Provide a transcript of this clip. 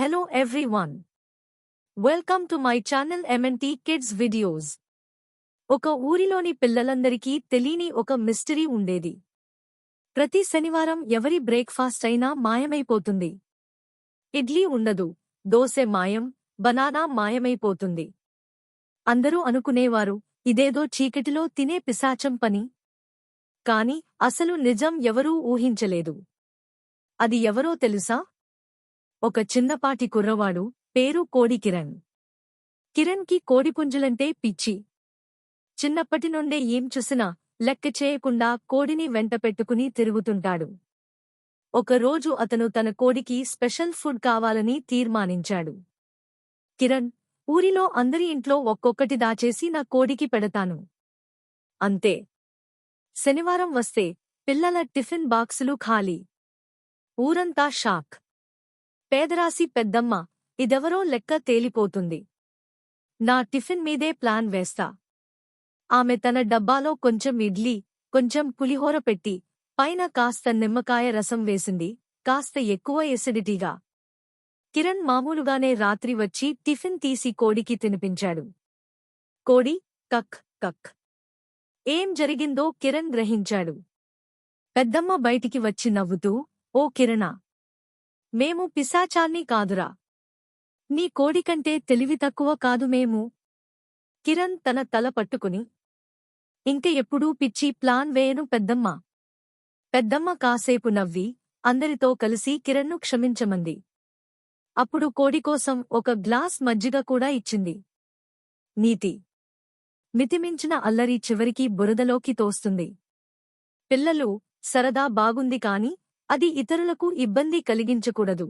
Hello everyone. Welcome to my channel MNT Kids Videos. ఒక ఊరిలోని పిల్లలందరికీ తెలియని ఒక మిస్టరీ ఉండేది. ప్రతి శనివారం ఎవరి బ్రేక్ఫాస్ట్ అయినా మాయమైపోతుంది. ఇడ్లీ ఉండదు దోసె మాయం బనానా మాయమైపోతుంది. అందరూ అనుకునేవారు ఇదేదో చీకటిలో తినే పిశాచం పని? కాని అసలు నిజం ఎవరూ ఊహించలేదు. అది ఎవరో తెలుసా? ఒక చిన్నపాటి కుర్రవాడు పేరు కోడి కిరణ్. కిరణ్కి కోడిపుంజులంటే పిచ్చి. చిన్నప్పటి నుండే ఏం చూసినా లెక్క చేయకుండా కోడిని వెంటపెట్టుకుని తిరుగుతుంటాడు. ఒకరోజు అతను తన కోడికి స్పెషల్ ఫుడ్ కావాలని తీర్మానించాడు. కిరణ్ ఊరిలో అందరి ఇంట్లో ఒక్కొక్కటి దాచేసి నా కోడికి పెడతాను. అంతే. శనివారం వస్తే పిల్లల టిఫిన్ బాక్సులు ఖాళీ. ఊరంతా షాక్. పేదరాసి పెద్దమ్మ ఇదెవరో లెక్క తేలిపోతుంది. నా టిఫిన్ మీదే ప్లాన్ వేస్తా. ఆమె తన డబ్బాలో కొంచెం ఇడ్లీ కొంచెం పులిహోర పెట్టి పైన కాస్త నిమ్మకాయ రసం వేసింది కాస్త ఎక్కువ ఎసిడిటీగా. కిరణ్ మామూలుగానే రాత్రి వచ్చి టిఫిన్ తీసి కోడికి తినిపించాడు. కోడి కక్ కక్. ఏం జరిగిందో కిరణ్ గ్రహించాడు. పెద్దమ్మ బయటికి వచ్చి నవ్వుతూ ఓ కిరణా మేము పిశాచాన్ని కాదురా. నీ కోడికంటే తెలివి తక్కువ కాదు మేము. కిరణ్ తన తల పట్టుకుని ఇంక ఎప్పుడూ పిచ్చి ప్లాన్ వేయను పెద్దమ్మ. పెద్దమ్మ కాసేపు నవ్వి అందరితో కలిసి కిరణ్ను క్షమించమంది. అప్పుడు కోడికోసం ఒక గ్లాస్ మజ్జిగ కూడా ఇచ్చింది. నీతి. మితిమించిన అల్లరి చివరికి బురదలోకి తోస్తుంది. పిల్లలు సరదా బాగుంది కాని అది ఇతరులకు ఇబ్బంది కలిగించకూడదు.